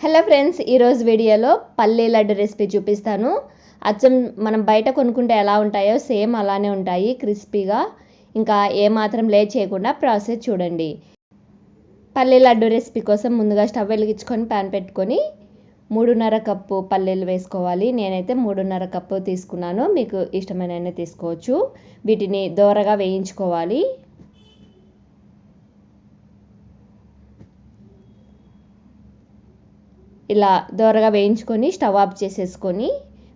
Hello friends ఈరోజు వీడియోలో పల్లీ లడ్డు రెసిపీ చూపిస్తాను. అచ్చం మనం బయట కొనుక్కుంటే ఎలా ఉంటాయో సేమ్ అలానే ఉంటాయి క్రిస్పీగా. ఇంకా ఏమాత్రం లేట్ చేయకుండా ప్రాసెస్ చూడండి. పల్లీ లడ్డు రెసిపీ కోసం ముందుగా స్టవ్ వెలిగించుకొని ప్యాన్ పెట్టుకొని మూడున్నర కప్పు పల్లీలు వేసుకోవాలి. నేనైతే మూడున్నర కప్పు తీసుకున్నాను. మీకు ఇష్టమైన తీసుకోవచ్చు. వీటిని దోరగా వేయించుకోవాలి. ఇలా దోరగా వేయించుకొని స్టవ్ ఆఫ్ చేసేసుకొని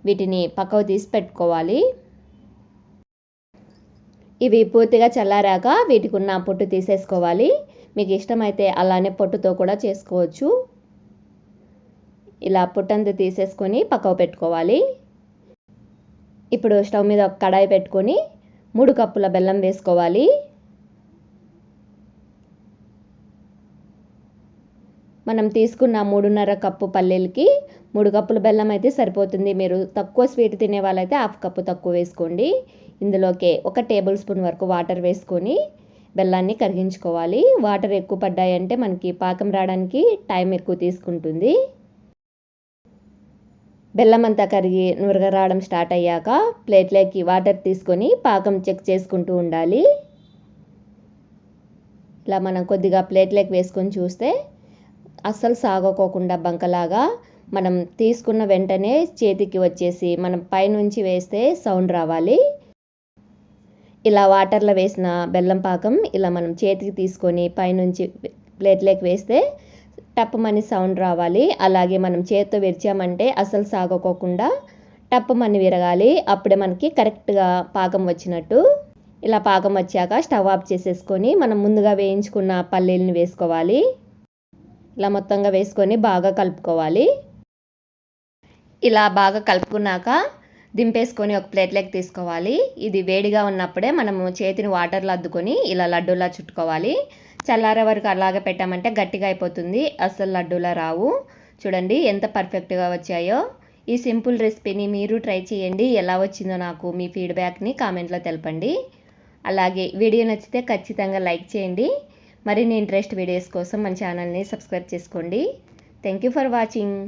వీటిని పక్కకు తీసి పెట్టుకోవాలి. ఇవి పూర్తిగా చల్లారాక వీటికి ఉన్న పొట్టు తీసేసుకోవాలి. మీకు ఇష్టమైతే అలానే పొట్టుతో కూడా చేసుకోవచ్చు. ఇలా పొట్టంతా తీసేసుకొని పక్కకు పెట్టుకోవాలి. ఇప్పుడు స్టవ్ మీద ఒక కడాయి పెట్టుకొని మూడు కప్పుల బెల్లం వేసుకోవాలి. మనం తీసుకున్న మూడున్నర కప్పు పల్లీలకి మూడు కప్పుల బెల్లం అయితే సరిపోతుంది. మీరు తక్కువ స్వీట్ తినే వాళ్ళైతే హాఫ్ కప్పు తక్కువ వేసుకోండి. ఇందులోకి ఒక టేబుల్ స్పూన్ వరకు వాటర్ వేసుకొని బెల్లాన్ని కరిగించుకోవాలి. వాటర్ ఎక్కువ పడ్డాయంటే మనకి పాకం రావడానికి టైం ఎక్కువ తీసుకుంటుంది. బెల్లం అంతా కరిగి నురగ రావడం స్టార్ట్ అయ్యాక ప్లేట్లోకి వాటర్ తీసుకొని పాకం చెక్ చేసుకుంటూ ఉండాలి. ఇలా మనం కొద్దిగా ప్లేట్లోకి వేసుకొని చూస్తే అస్సలు సాగకోకుండా బంకలాగా మనం తీసుకున్న వెంటనే చేతికి వచ్చేసి మనం పైనుంచి వేస్తే సౌండ్ రావాలి. ఇలా వాటర్లో వేసిన బెల్లం పాకం ఇలా మనం చేతికి తీసుకొని పైనుంచి ప్లేట్లోకి వేస్తే టప్పమని సౌండ్ రావాలి. అలాగే మనం చేతితో విరిచామంటే అసలు సాగకోకుండా టప్పమని విరగాలి. అప్పుడే మనకి కరెక్ట్గా పాకం వచ్చినట్టు. ఇలా పాకం వచ్చాక స్టవ్ ఆఫ్ చేసేసుకొని మనం ముందుగా వేయించుకున్న పల్లీలను వేసుకోవాలి. ఇలా మొత్తంగా వేసుకొని బాగా కలుపుకోవాలి. ఇలా బాగా కలుపుకున్నాక దింపేసుకొని ఒక ప్లేట్లోకి తీసుకోవాలి. ఇది వేడిగా ఉన్నప్పుడే మనము చేతిని వాటర్లో అద్దుకొని ఇలా లడ్డూలా చుట్టుకోవాలి. చల్లారే వరకు అలాగే పెట్టామంటే గట్టిగా అయిపోతుంది. అసలు లడ్డూలా రావు. చూడండి ఎంత పర్ఫెక్ట్గా వచ్చాయో. ఈ సింపుల్ రెసిపీని మీరు ట్రై చేయండి. ఎలా వచ్చిందో నాకు మీ ఫీడ్బ్యాక్ని కామెంట్లో తెలపండి. అలాగే వీడియో నచ్చితే ఖచ్చితంగా లైక్ చేయండి. మరిన్ని ఇంట్రెస్ట్ వీడియోస్ కోసం మన ఛానల్ని సబ్స్క్రైబ్ చేసుకోండి. Thank you for watching